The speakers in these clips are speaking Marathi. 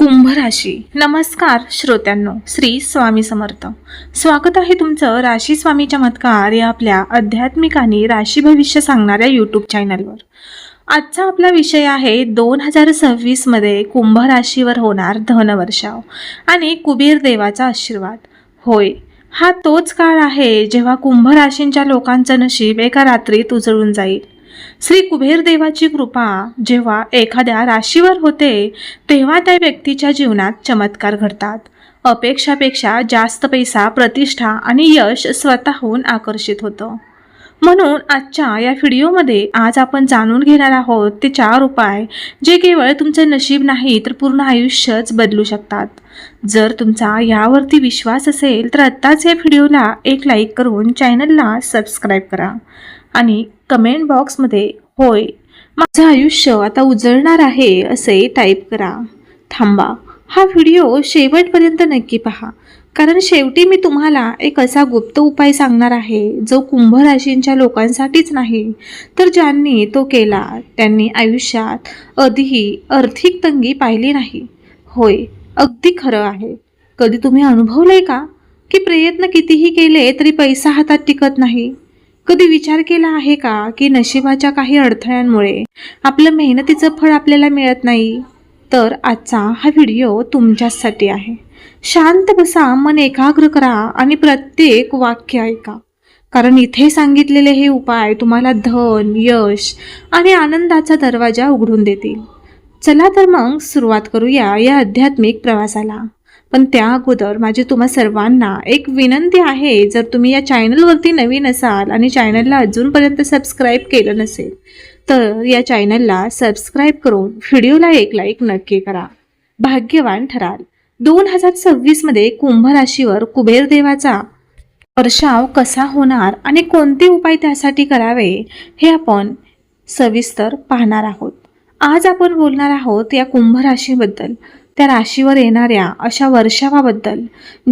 कुंभ राशी नमस्कार श्रोत्यांनो श्री स्वामी समर्थ. स्वागत आहे तुमचं राशी स्वामी चमत्कार या आपल्या आध्यात्मिक आणि राशी भविष्य सांगणाऱ्या यूट्यूब चॅनलवर आजचा आपला विषय आहे दोन हजार सव्वीसमध्ये कुंभ राशीवर होणार धनवर्षाव आणि कुबेर देवाचा आशीर्वाद. होय हा तोच काळ आहे जेव्हा कुंभ राशींच्या लोकांचं नशीब एका रात्रीत उजळून जाईल. श्री कुबेर देवाची कृपा जेव्हा एखाद्या राशीवर होते तेव्हा त्या व्यक्तीच्या जीवनात चमत्कार घडतात. अपेक्षापेक्षा जास्त पैसा प्रतिष्ठा आणि यश स्वतःहून आकर्षित होतं. म्हणून आजच्या या व्हिडिओमध्ये आज आपण जाणून घेणार आहोत ते चार उपाय जे केवळ तुमचं नशीब नाही तर पूर्ण आयुष्यच बदलू शकतात. जर तुमचा यावरती विश्वास असेल तर आत्ताच या व्हिडिओला एक लाईक करून चॅनलला सबस्क्राईब करा. आणि कमेंट बॉक्समध्ये होय माझं आयुष्य आता उजळणार आहे असे टाईप करा. थांबा. हा व्हिडिओ शेवटपर्यंत नक्की पहा. कारण शेवटी मी तुम्हाला एक असा गुप्त उपाय सांगणार आहे जो कुंभ राशींच्या लोकांसाठीच नाही तर ज्यांनी तो केला त्यांनी आयुष्यात कधीही आर्थिक तंगी पाहिली नाही. होय अगदी खरं आहे. कधी तुम्ही अनुभवलंय का? की प्रयत्न कितीही केले तरी पैसा हातात टिकत नाही? कधी विचार केला आहे का की नशिबाच्या काही अडथळ्यांमुळे आपलं मेहनतीचं फळ आपल्याला मिळत नाही? तर आजचा हा व्हिडिओ तुमच्यासाठी आहे. शांत बसा मन एकाग्र करा आणि प्रत्येक वाक्य ऐका. कारण इथे सांगितलेले हे उपाय तुम्हाला धन यश आणि आनंदाचा दरवाजा उघडून देतील. चला तर मग सुरुवात करूया या आध्यात्मिक प्रवासाला. पण त्या अगोदर माझी तुम्हा सर्वांना एक विनंती आहे जर तुम्ही या चॅनलवरती नवीन असाल आणि चॅनलला अजूनपर्यंत सबस्क्राईब केलं नसेल तर या चॅनलला सबस्क्राईब करून व्हिडिओला एक लाईक नक्की करा. भाग्यवान ठराल. दोन हजार सव्वीसमध्ये कुंभ राशीवर कुबेर देवाचा वर्षाव कसा होणार आणि कोणते उपाय त्यासाठी करावे हे आपण सविस्तर पाहणार आहोत. आज आपण बोलणार आहोत या कुंभ राशीबद्दल त्या राशीवर येणाऱ्या अशा वर्षावाबद्दल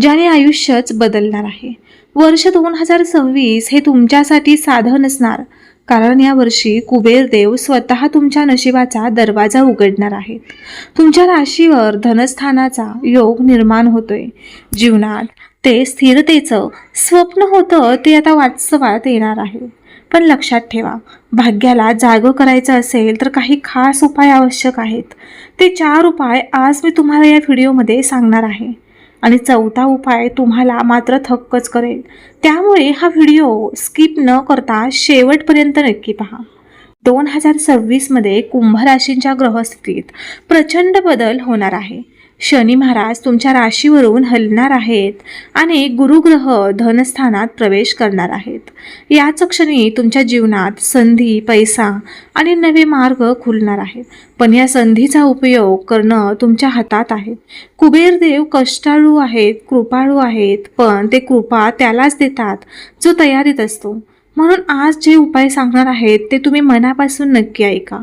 ज्याने आयुष्यच बदलणार आहे. वर्ष दोन हजार सव्वीस हे तुमच्यासाठी साधं नसणार कारण या वर्षी कुबेर देव स्वतः तुमच्या नशिबाचा दरवाजा उघडणार आहेत. तुमच्या राशीवर धनस्थानाचा योग निर्माण होतोय. जीवनात ते स्थिरतेचं स्वप्न होतं ते आता वास्तवात येणार आहे. पण लक्षात ठेवा. भाग्याला जागं करायचं असेल तर काही खास उपाय आवश्यक आहेत. ते चार उपाय आज मी तुम्हाला या व्हिडिओमध्ये सांगणार आहे. आणि चौथा उपाय तुम्हाला मात्र थक्कच करेल. त्यामुळे हा व्हिडिओ स्किप न करता शेवटपर्यंत नक्की पहा. दोन हजार सव्वीसमध्ये कुंभ राशींच्या ग्रहस्थितीत प्रचंड बदल होणार आहे. शनी महाराज तुमच्या राशीवरून हलणार आहेत आणि गुरुग्रह धनस्थानात प्रवेश करणार आहेत. याच क्षणी तुमच्या जीवनात संधी पैसा आणि नवे मार्ग खुलणार आहेत. पण या संधीचा उपयोग करणं तुमच्या हातात आहे. कुबेरदेव कष्टाळू आहेत कृपाळू आहेत पण ते कृपा त्यालाच देतात जो तयारीत असतो. म्हणून आज जे उपाय सांगणार आहेत ते तुम्ही मनापासून नक्की ऐका.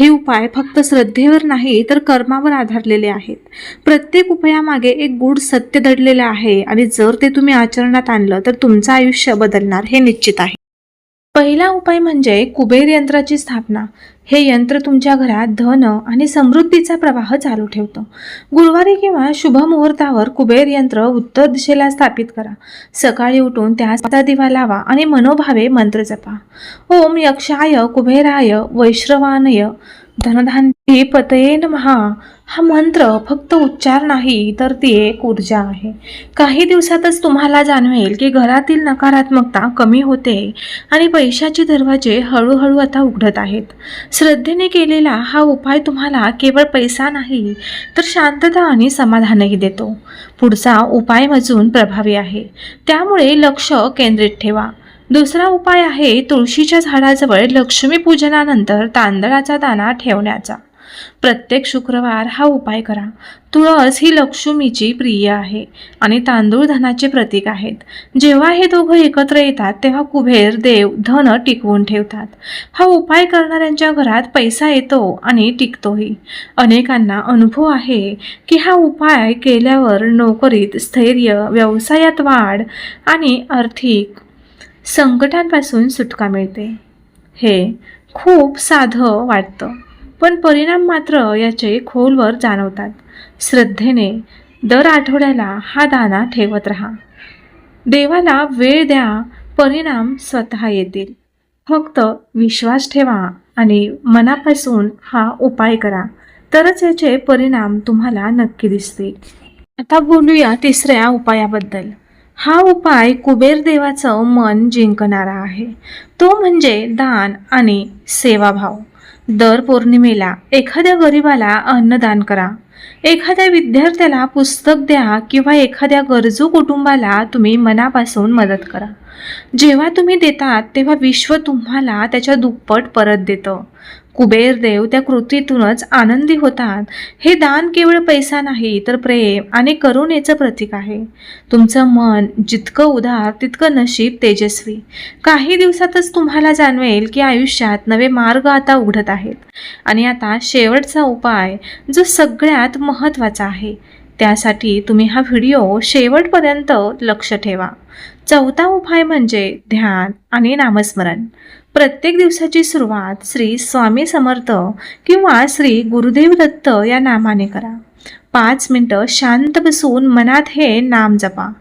हे उपाय फक्त श्रद्धेवर नाही तर कर्मावर आधारलेले आहेत. प्रत्येक उपायामागे एक गूढ सत्य दडलेलं आहे आणि जर ते तुम्ही आचरणात आणलं तर तुमचं आयुष्य बदलणार हे निश्चित आहे. पहिला उपाय म्हणजे कुबेर यंत्राची स्थापना. हे यंत्र तुमच्या घरात धन आणि समृद्धीचा प्रवाह चालू ठेवतं. गुरुवारी किंवा शुभ मुहूर्तावर कुबेर यंत्र उत्तर दिशेला स्थापित करा. सकाळी उठून त्यास दिवा लावा आणि मनोभावे मंत्र जपा. ओम यक्षाय कुबेराय वैश्रवानय धनधान्ये पतये महा हा मंत्र फक्त उच्चार नाही तर ती एक ऊर्जा आहे. काही दिवसातच तुम्हाला जाणवेल की घरातील नकारात्मकता कमी होते आणि पैशाचे दरवाजे हळूहळू आता उघडत आहेत. श्रद्धेने केलेला हा उपाय तुम्हाला केवळ पैसा नाही तर शांतता आणि समाधानही देतो. पुढचा उपाय अजून प्रभावी आहे. त्यामुळे लक्ष केंद्रित ठेवा. दुसरा उपाय आहे तुळशीच्या झाडाजवळ लक्ष्मीपूजनानंतर तांदळाचा दाणा ठेवण्याचा. प्रत्येक शुक्रवार हा उपाय करा. तुळस ही लक्ष्मीची प्रिय आहे आणि तांदूळ धनाचे प्रतीक आहेत. जेव्हा हे दोघं एकत्र येतात तेव्हा कुबेर देव धन टिकवून ठेवतात. हा उपाय करणाऱ्यांच्या घरात पैसा येतो आणि टिकतोही. अनेकांना अनुभव आहे की हा उपाय केल्यावर नोकरीत स्थैर्य व्यवसायात वाढ आणि आर्थिक संकटांपासून सुटका मिळते. हे खूप साधं वाटतं पण परिणाम मात्र याचे खोलवर जाणवतात. श्रद्धेने दर आठवड्याला हा दाना ठेवत राहा. देवाला वेळ द्या परिणाम स्वतः येतील. फक्त विश्वास ठेवा आणि मनापासून हा उपाय करा तरच याचे परिणाम तुम्हाला नक्की दिसतील. आता बोलूया तिसऱ्या उपायाबद्दल. हा उपाय कुबेर देवाचं मन जिंकणारा आहे. तो म्हणजे दान आणि सेवाभाव. दर पौर्णिमेला एखाद्या गरिबाला अन्नदान करा. एखाद्या विद्यार्थ्याला पुस्तक द्या किंवा एखाद्या गरजू कुटुंबाला तुम्ही मनापासून मदत करा. जेव्हा तुम्ही देतात तेव्हा विश्व तुम्हाला त्याच्या दुप्पट परत देतं. कुबेर देव त्या कृतीतूनच आनंदी होतात. हे दान केवळ पैसा नाही तर प्रेम आणि करुणेचं प्रतीक आहे. तुमचं मन जितकं उदार तितकं नशीब तेजस्वी. काही दिवसातच तुम्हाला जाणवेल की आयुष्यात नवे मार्ग आता उघडत आहेत. आणि आता शेवटचा उपाय जो सगळ्यात महत्त्वाचा आहे. त्यासाठी तुम्ही हा व्हिडिओ शेवटपर्यंत लक्ष ठेवा. चौथा उपाय म्हणजे ध्यान आणि नामस्मरण. प्रत्येक दिवसाची सुरुवात श्री स्वामी समर्थ किंवा श्री गुरुदेव दत्त या नामाने करा. पाच मिनटं शांत बसून मनात हे नाम जपा.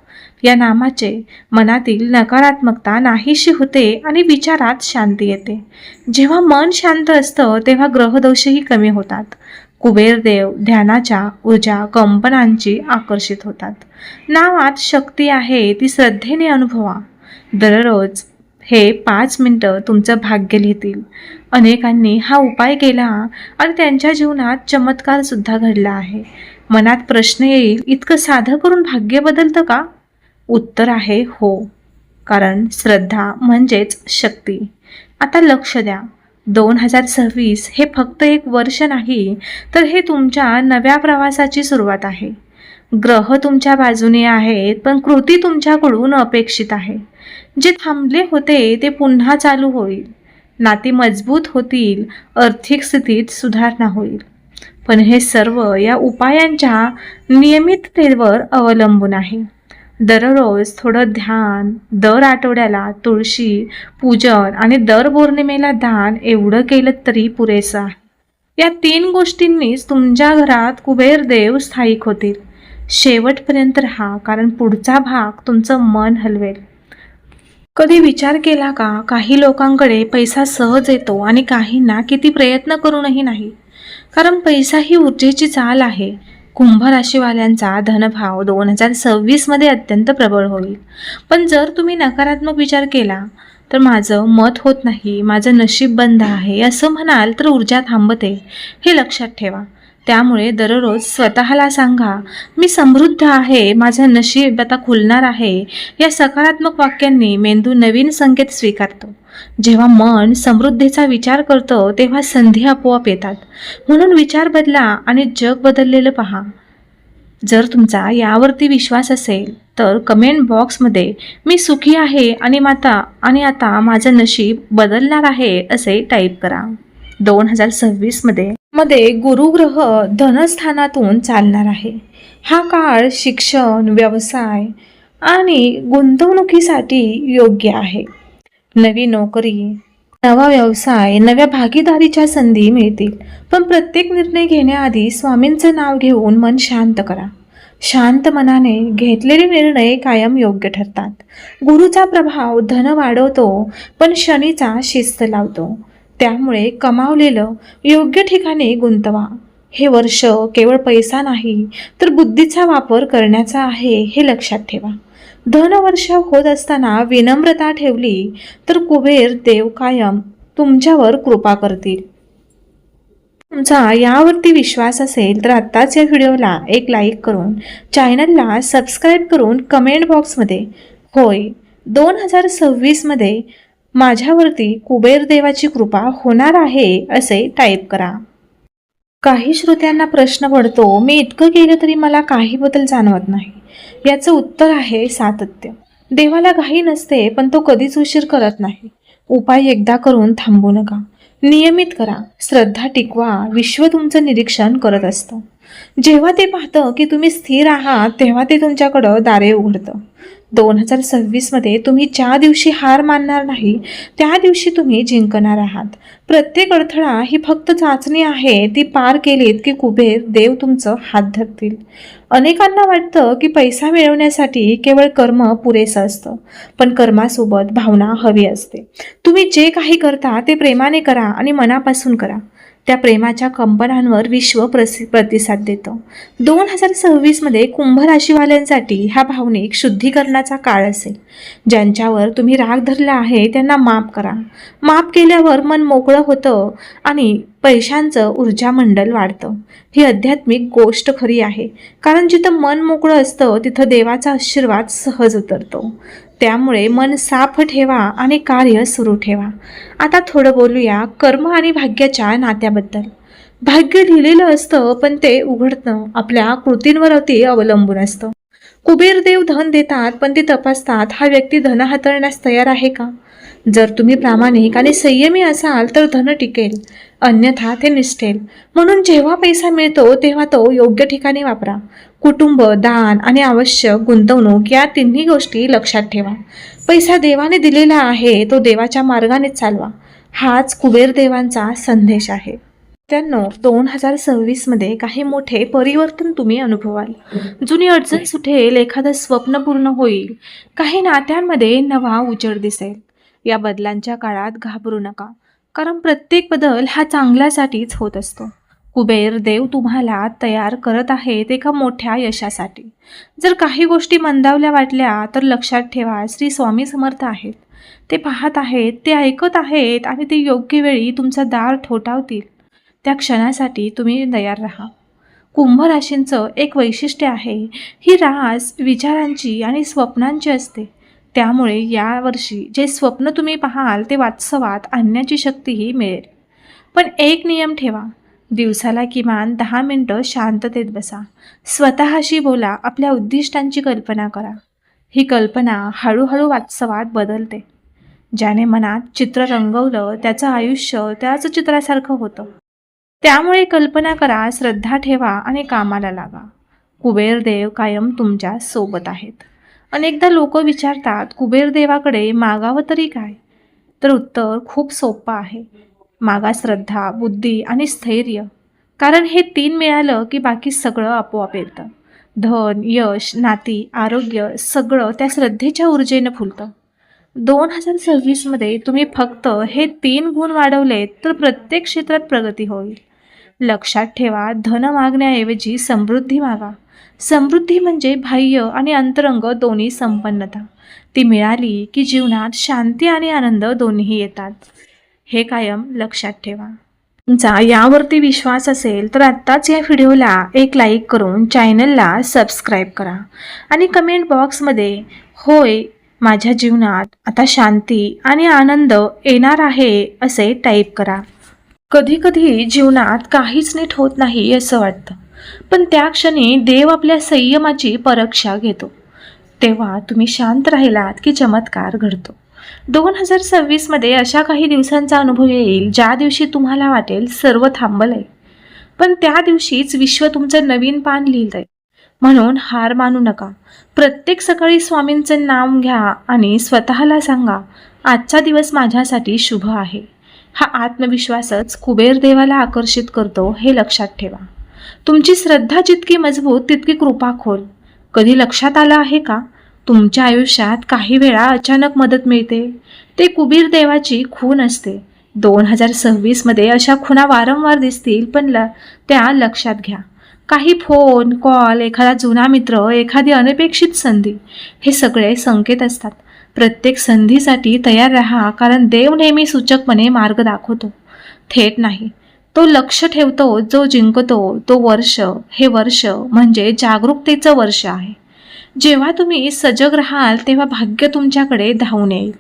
या नामाचे मनातील नकारात्मकता नाहीशी होते आणि विचारात शांती येते. जेव्हा मन शांत असतं तेव्हा ग्रहदोषही कमी होतात. कुबेरदेव ध्यानाच्या ऊर्जा कंपनांची आकर्षित होतात. नावात शक्ती आहे ती श्रद्धेने अनुभवा. दररोज हे पाच मिनटं तुमचं भाग्य लिहितील. अनेकांनी हा उपाय केला आणि त्यांच्या जीवनात चमत्कारसुद्धा घडला आहे. मनात प्रश्न येईल इतकं साधं करून भाग्य बदलतं का? उत्तर आहे हो. कारण श्रद्धा म्हणजेच शक्ती. आता लक्ष द्या. दोन हजार सव्वीस हे फक्त एक वर्ष नाही तर हे तुमच्या नव्या प्रवासाची सुरुवात आहे. ग्रह तुमच्या बाजूने आहेत पण कृती तुमच्याकडून अपेक्षित आहे. जे थांबले होते ते पुन्हा चालू होईल. नाती मजबूत होतील आर्थिक स्थितीत सुधारणा होईल. पण हे सर्व या उपायांच्या नियमिततेवर अवलंबून आहे. दररोज थोडं ध्यान दर आठवड्याला तुळशी पूजन आणि दर पौर्णिमेला दान एवढं केलं तरी पुरेसं आहे. या तीन गोष्टींनीच तुमच्या घरात कुबेर देव स्थायिक होतील. शेवटपर्यंत राहा कारण पुढचा भाग तुमचं मन हलवेल. कधी विचार केला का काही लोकांकडे पैसा सहज येतो आणि काहींना किती प्रयत्न करूनही नाही? कारण पैसा ही ऊर्जेची चाल आहे. कुंभ राशीवाल्यांचा धनभाव दोन हजार सव्वीसमध्ये अत्यंत प्रबळ होईल. पण जर तुम्ही नकारात्मक विचार केला तर माझं मत होत नाही माझं नशीब बंद आहे असं म्हणाल तर ऊर्जा थांबते हे लक्षात ठेवा. त्यामुळे दररोज स्वतःला सांगा मी समृद्ध आहे माझं नशीब आता खुलणार आहे. या सकारात्मक वाक्यांनी मेंदू नवीन संकेत स्वीकारतो. जेव्हा मन समृद्धीचा विचार करतो तेव्हा संधी आपोआप येतात. म्हणून विचार बदला आणि जग बदललेलं पहा. जर तुमचा यावरती विश्वास असेल तर कमेंट बॉक्समध्ये मी सुखी आहे आणि माता आणि आता माझं नशीब बदलणार आहे असे टाईप करा. दोन हजार सव्वीसमध्ये मध्ये गुरुग्रह धनस्थानातून चालणार आहे. हा काळ शिक्षण व्यवसाय आणि गुंतवणुकीसाठी योग्य आहे. नवी नोकरी नवा व्यवसाय नव्या भागीदारीच्या संधी मिळतील. पण प्रत्येक निर्णय घेण्याआधी स्वामींचं नाव घेऊन मन शांत करा. शांत मनाने घेतलेले निर्णय कायम योग्य ठरतात. गुरुचा प्रभाव धन वाढवतो पण शनीचा शिस्त लावतो. त्यामुळे कमावलेलं योग्य ठिकाणी गुंतवा. हे वर्ष केवळ पैसा नाही तर बुद्धीचा वापर करण्याचा आहे हे लक्षात ठेवा. धनवर्ष होत असताना विनम्रता ठेवली तर कुबेर देव कायम तुमच्यावर कृपा करतील. तुमचा यावरती विश्वास असेल तर आत्ताच या व्हिडिओला एक लाईक करून चॅनलला सबस्क्राईब करून कमेंट बॉक्समध्ये होय दोन हजार सव्वीसमध्ये माझ्यावरती कुबेर देवाची कृपा होणार आहे असे टाईप करा. काही श्रोत्यांना प्रश्न पडतो मी इतकं केलं तरी मला काही बदल जाणवत नाही. याचं उत्तर आहे सातत्य. देवाला घाई नसते पण तो कधीच उशीर करत नाही. उपाय एकदा करून थांबू नका. नियमित करा. श्रद्धा टिकवा. विश्व तुमचं निरीक्षण करत असतं. जेव्हा ते पाहतं की तुम्ही स्थिर आहात तेव्हा ते तुमच्याकडं दारे उघडतं. दोन हजार सव्वीसमध्ये तुम्ही ज्या दिवशी हार मानणार नाही त्या दिवशी तुम्ही जिंकणार आहात. प्रत्येक अडथळा ही फक्त चाचणी आहे ती पार केलीत की कुबेर देव तुमचं हात धरतील. अनेकांना वाटतं की पैसा मिळवण्यासाठी केवळ कर्म पुरेसं असतं पण कर्मासोबत भावना हवी असते. तुम्ही जे काही करता ते प्रेमाने करा आणि मनापासून करा. त्या प्रेमाच्या कंपनांवर विश्व प्रसि प्रतिसाद देतं. दोन हजार सव्वीसमध्ये कुंभ राशीवाल्यांसाठी हा भावनिक शुद्धीकरणाचा काळ असेल. ज्यांच्यावर तुम्ही राग धरला आहे त्यांना माफ करा. माफ केल्यावर मन मोकळं होतं आणि पैशांचं ऊर्जा मंडल वाढतं. ही आध्यात्मिक गोष्ट खरी आहे. कारण जिथं मन मोकळं असतं तिथं देवाचा आशीर्वाद सहज उतरतो. त्यामुळे मन साफ ठेवा आणि कार्य सुरू ठेवा. आता थोडं बोलूया कर्म आणि भाग्याच्या नात्याबद्दल. भाग्य लिहिलेलं असतं पण ते उघडतं. आपल्या कृतींवरती अवलंबून असतं. कुबेर देव धन देतात पण ते तपासतात हा व्यक्ती धन हाताळण्यास तयार आहे का? जर तुम्ही प्रामाणिक आणि संयमी असाल तर धन टिकेल. अन्यथा ते निष्ठेल. म्हणून जेव्हा पैसा मिळतो तेव्हा तो योग्य ठिकाणी वापरा. कुटुंब दान आणि आवश्यक गुंतवणूक या तिन्ही गोष्टी लक्षात ठेवा. पैसा देवाने दिलेला आहे तो देवाच्या मार्गाने चालवा. हाच कुबेर देवांचा संदेश आहे. त्यांनो दोन हजार सव्वीसमध्ये काही मोठे परिवर्तन तुम्ही अनुभवाल. जुनी अडचण सुटेल एखादं स्वप्न पूर्ण होईल. काही नात्यांमध्ये नवा उजेड दिसेल. या बदलांच्या काळात घाबरू नका. कारण प्रत्येक बदल हा चांगल्यासाठीच होत असतो. कुबेर देव तुम्हाला तयार करत आहेत एका मोठ्या यशासाठी. जर काही गोष्टी मंदावल्या वाटल्या तर लक्षात ठेवा श्री स्वामी समर्थ आहेत. ते पाहत आहेत ते ऐकत आहेत आणि ते योग्य वेळी तुमचा दार ठोठावतील. त्या क्षणासाठी तुम्ही तयार राहा. कुंभ राशींचं एक वैशिष्ट्य आहे ही रास विचारांची आणि स्वप्नांची असते. त्यामुळे यावर्षी जे स्वप्न तुम्ही पाहाल ते वास्तवात आणण्याची शक्तीही मिळेल. पण एक नियम ठेवा दिवसाला किमान दहा मिनटं शांततेत बसा. स्वतःशी बोला आपल्या उद्दिष्टांची कल्पना करा. ही कल्पना हळूहळू वास्तवात बदलते. ज्याने मनात चित्र रंगवलं त्याचं आयुष्य त्याच चित्रासारखं होतं. त्यामुळे कल्पना करा श्रद्धा ठेवा आणि कामाला लागा. कुबेर देव कायम तुमच्यासोबत आहेत. अनेकदा लोक विचारतात कुबेर देवाकडे मागावं तरी काय? तर उत्तर खूप सोपं आहे. मागा श्रद्धा बुद्धी आणि स्थैर्य. कारण हे तीन मिळालं की बाकी सगळं आपोआप येतं. धन यश नाती आरोग्य सगळं त्या श्रद्धेच्या ऊर्जेनं फुलतं. दोन हजार सव्वीसमध्ये तुम्ही फक्त हे तीन गुण वाढवलेत तर प्रत्येक क्षेत्रात प्रगती होईल. लक्षात ठेवा धन मागण्याऐवजी समृद्धी मागा. समृद्धी म्हणजे बाह्य आणि अंतरंग दोन्ही संपन्नता. ती मिळाली की जीवनात शांती आणि आनंद दोन्ही येतात. हे कायम लक्षात ठेवा. तुमचा यावरती विश्वास असेल तर आत्ताच या व्हिडिओला एक लाईक करून चॅनलला सबस्क्राईब करा आणि कमेंट बॉक्समध्ये होय माझ्या जीवनात आता शांती आणि आनंद येणार आहे असे टाईप करा. कधीकधी जीवनात काहीच नीट होत नाही असं वाटतं पण त्या क्षणी देव आपल्या संयमाची परीक्षा घेतो. तेव्हा तुम्ही शांत राहिलात की चमत्कार घडतो. दोन हजार सव्वीसमध्ये अशा काही दिवसांचा अनुभव येईल ज्या दिवशी तुम्हाला वाटेल सर्व थांबलंय. पण त्या दिवशीच विश्व तुमचं नवीन पान लिहिलंय. म्हणून हार मानू नका. प्रत्येक सकाळी स्वामींचं नाम घ्या आणि स्वतःला सांगा आजचा दिवस माझ्यासाठी शुभ आहे. हा आत्मविश्वासच कुबेर देवाला आकर्षित करतो हे लक्षात ठेवा. तुमची श्रद्धा जितकी मजबूत तितकी कृपा खोल कधी लक्षात आलं आहे का? तुमच्या आयुष्यात काही वेळा अचानक मदत मिळते. ते कुबीर देवाची खून असते. दोन हजार सव्वीसमध्ये अशा खुणा वारंवार दिसतील पण ल त्या लक्षात घ्या. काही फोन कॉल एखादा जुना मित्र एखादी अनपेक्षित संधी हे सगळे संकेत असतात. प्रत्येक संधीसाठी तयार राहा कारण देव नेहमी सूचकपणे मार्ग दाखवतो. थेट नाही. तो लक्ष ठेवतो जो जिंकतो तो वर्ष हे वर्ष म्हणजे जागरूकतेचं वर्ष आहे. जेव्हा तुम्ही सजग राहाल तेव्हा भाग्य तुमच्याकडे धावून येईल.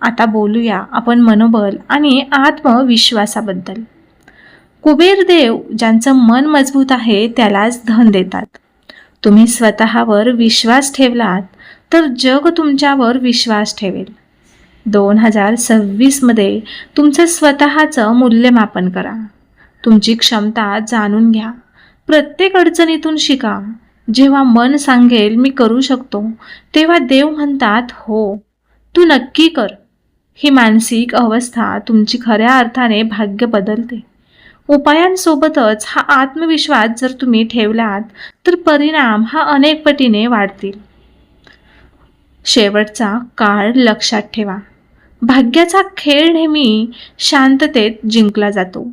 आता बोलूया आपण मनोबल आणि आत्मविश्वासाबद्दल. कुबेर देव ज्यांचं मन मजबूत आहे त्यालाच धन देतात. तुम्ही स्वतःवर विश्वास ठेवलात तर जग तुमच्यावर विश्वास ठेवेल. दोन हजार सव्वीसमध्ये तुमचं स्वतःचं मूल्यमापन करा. तुमची क्षमता जाणून घ्या. प्रत्येक अडचणीतून शिका. जेव्हा मन सांगेल मी करू शकतो. तेव्हा देव म्हणतात हो तू नक्की कर. ही मानसिक अवस्था तुमची खऱ्या अर्थाने भाग्य बदलते. उपायांसोबतच हा आत्मविश्वास जर तुम्ही ठेवलात तर परिणाम हा अनेक पटीने वाढतील. शेवटचा काळ लक्षात ठेवा. भाग्याचा खेळ नेहमी शांततेत जिंकला जातो.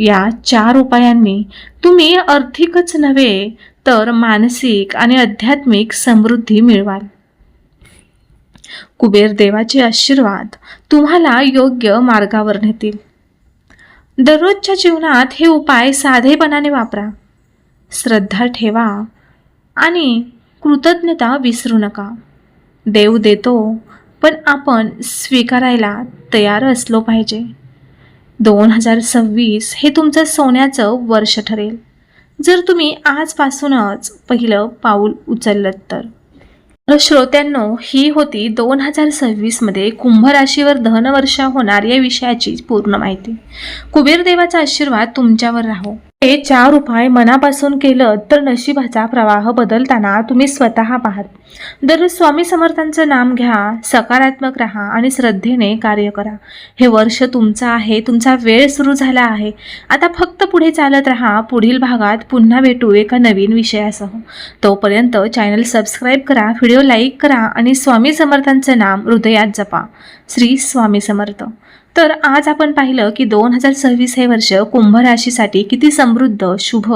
या चार उपायांनी. तुम्ही आर्थिकच नव्हे तर मानसिक आणि आध्यात्मिक समृद्धी मिळवाल. कुबेर देवाचे आशीर्वाद तुम्हाला योग्य मार्गावर नेतील. दररोजच्या जीवनात हे उपाय साधेपणाने वापरा. श्रद्धा ठेवा आणि कृतज्ञता विसरू नका. देव देतो पण आपण स्वीकारायला तयार असलो पाहिजे. दोन हजार सव्वीस हे तुमचं सोन्याचं वर्ष ठरेल. जर तुम्ही आजपासूनच पहिलं पाऊल उचललं तर. तर श्रोत्यांनो ही होती दोन हजार सव्वीसमध्ये कुंभ राशीवर धनवर्षा होणार या विषयाची पूर्ण माहिती. कुबेर देवाचा आशीर्वाद तुमच्यावर राहो. हे चार उपाय मनापासून केलं तर नशिबाचा प्रवाह बदलताना तुम्ही स्वतः पाहात दररोज स्वामी समर्थांचं नाम घ्या सकारात्मक राहा आणि श्रद्धेने कार्य करा. हे वर्ष तुमचं आहे तुमचा वेळ सुरू झाला आहे. आता फक्त पुढे चालत राहा पुढील भागात पुन्हा भेटू एका नवीन विषयासह. तोपर्यंत चॅनल सबस्क्राईब करा व्हिडिओ लाईक करा आणि स्वामी समर्थांचं नाम हृदयात जपा. श्री स्वामी समर्थ. तर आज आपण पाहिलं की दोन हजार सव्वीस हे वर्ष कुंभ राशीसाठी किती समृद्ध शुभ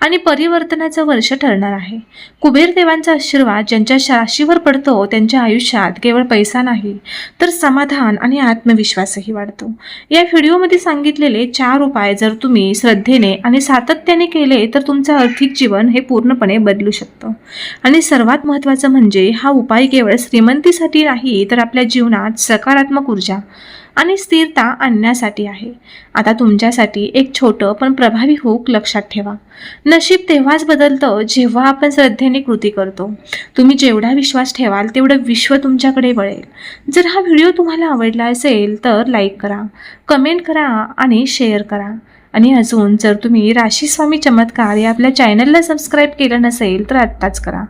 आणि परिवर्तनाचं वर्ष ठरणार आहे. कुबेर देवांचा आशीर्वाद ज्यांच्या राशीवर पडतो त्यांच्या आयुष्यात केवळ पैसा नाही तर समाधान आणि आत्मविश्वासही वाढतो. या व्हिडिओमध्ये सांगितलेले चार उपाय जर तुम्ही श्रद्धेने आणि सातत्याने केले तर तुमचं आर्थिक जीवन हे पूर्णपणे बदलू शकतं. आणि सर्वात महत्त्वाचं म्हणजे हा उपाय केवळ श्रीमंतीसाठी नाही तर आपल्या जीवनात सकारात्मक ऊर्जा आणि स्थिरता आणण्यासाठी आहे. आता तुमच्यासाठी एक छोटं पण प्रभावी हुक लक्षात ठेवा. नशीब तेव्हाच बदलतं जेव्हा आपण श्रद्धेने कृती करतो. तुम्ही जेवढा विश्वास ठेवाल तेवढं विश्व तुमच्याकडे वळेल. जर हा व्हिडिओ तुम्हाला आवडला असेल तर लाईक करा कमेंट करा आणि शेअर करा. आणि अजून जर तुम्ही राशीस्वामी चमत्कार या आपल्या चॅनलला सबस्क्राईब केलं नसेल तर आत्ताच करा.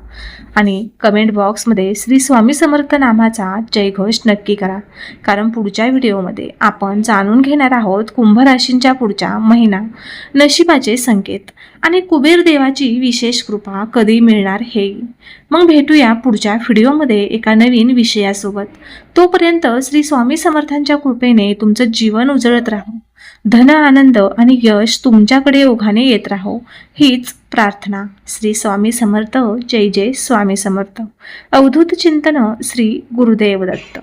आणि कमेंट बॉक्समध्ये श्री स्वामी समर्थ नामाचा जयघोष नक्की करा. कारण पुढच्या व्हिडिओमध्ये आपण जाणून घेणार आहोत कुंभ राशींच्या पुढच्या महिना नशिबाचे संकेत आणि कुबेर देवाची विशेष कृपा कधी मिळणार हे. मग भेटूया पुढच्या व्हिडिओमध्ये एका नवीन विषयासोबत. तोपर्यंत श्री स्वामी समर्थांच्या कृपेने तुमचं जीवन उजळत राहो. धन आनंद आणि यश तुमच्याकडे ओघाने येत राहो. हीच प्रार्थना. श्री स्वामी समर्थ. जय जय स्वामी समर्थ. अवधूत चिंतन श्री गुरुदेव दत्त